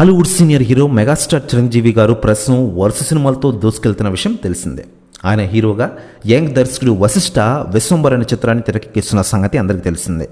Tollywood senior hero megastar Chiranjeevi garu ప్రస్తుతం వరుస సినిమాలతో దూసుకెళ్తున్న విషయం తెలిసిందే. ఆయన హీరోగా యంగ్ దర్శకుడు వశిష్ఠ విశ్వంబర్ అనే చిత్రాన్ని తెరకెక్కిస్తున్న సంగతి అందరికీ తెలిసిందే.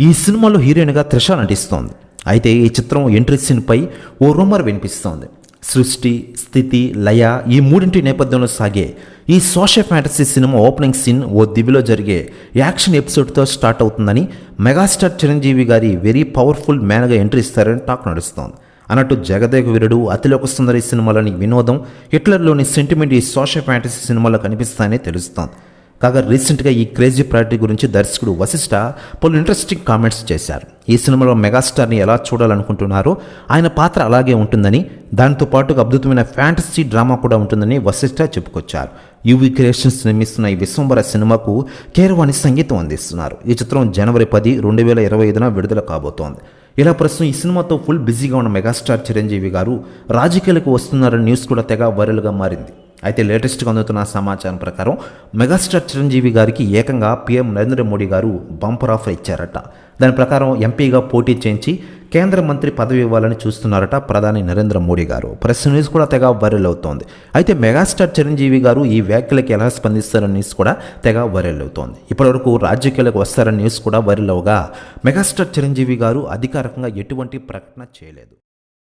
ఈ సినిమాలో హీరోయిన్గా త్రిష నటిస్తోంది. అయితే ఈ చిత్రం ఎంట్రీ సీన్పై ఓ రూమర్ వినిపిస్తోంది. సృష్టి స్థితి లయ ఈ మూడింటి నేపథ్యంలో సాగే ఈ social fantasy cinema opening scene ఓ దివిలో జరిగే యాక్షన్ ఎపిసోడ్తో స్టార్ట్ అవుతుందని మెగాస్టార్ చిరంజీవి గారి వెరీ పవర్ఫుల్ మ్యాన్గా ఎంట్రీ ఇస్తారని టాక్ నడుస్తోంది. అన్నట్టు జగదేక వీరుడు అతిలోక సుందరి సినిమాలోని వినోదం హిట్లర్లోని సెంటిమెంట్ ఈ సోషల్ ఫ్యాంటసీ సినిమాలో కనిపిస్తాయని తెలుస్తోంది. కాగా రీసెంట్గా ఈ క్రేజీ ప్రాజెక్ట్ గురించి దర్శకుడు వశిష్ఠ పలు ఇంట్రెస్టింగ్ కామెంట్స్ చేశారు. ఈ సినిమాలో మెగాస్టార్ని ఎలా చూడాలనుకుంటున్నారో ఆయన పాత్ర అలాగే ఉంటుందని దాంతో పాటు అద్భుతమైన ఫ్యాంటసీ డ్రామా కూడా ఉంటుందని వశిష్ఠ చెప్పుకొచ్చారు. యువి క్రియేషన్స్ నిర్మిస్తున్న ఈ విశ్వంబర సినిమాకు కేరవాణి సంగీతం అందిస్తున్నారు. ఈ చిత్రం జనవరి పది రెండు వేల ఇరవై ఐదున విడుదల కాబోతోంది. ఇలా ప్రస్తుతం ఈ సినిమాతో ఫుల్ బిజీగా ఉన్న మెగాస్టార్ చిరంజీవి గారు రాజకీయాలకు వస్తున్నారని న్యూస్ కూడా తెగ వైరల్గా మారింది. అయితే లేటెస్ట్గా అందుతున్న సమాచారం ప్రకారం మెగాస్టార్ చిరంజీవి గారికి ఏకంగా పీఎం నరేంద్ర మోడీ గారు బంపర్ ఆఫర్ ఇచ్చారట. దాని ప్రకారం ఎంపీగా పోటీ చేయించి కేంద్ర మంత్రి పదవి ఇవ్వాలని చూస్తున్నారట ప్రధాని నరేంద్ర మోడీ గారు. ప్రెస్ న్యూస్ కూడా తెగ వైరల్ అవుతోంది. అయితే మెగాస్టార్ చిరంజీవి గారు ఈ వ్యాఖ్యలకు ఎలా స్పందిస్తారన్న న్యూస్ కూడా తెగ వైరల్ అవుతోంది. ఇప్పటివరకు రాజకీయాలకు వస్తారన్న న్యూస్ కూడా వైరల్ అవగా మెగాస్టార్ చిరంజీవి గారు అధికారికంగా ఎటువంటి ప్రకటన చేయలేదు.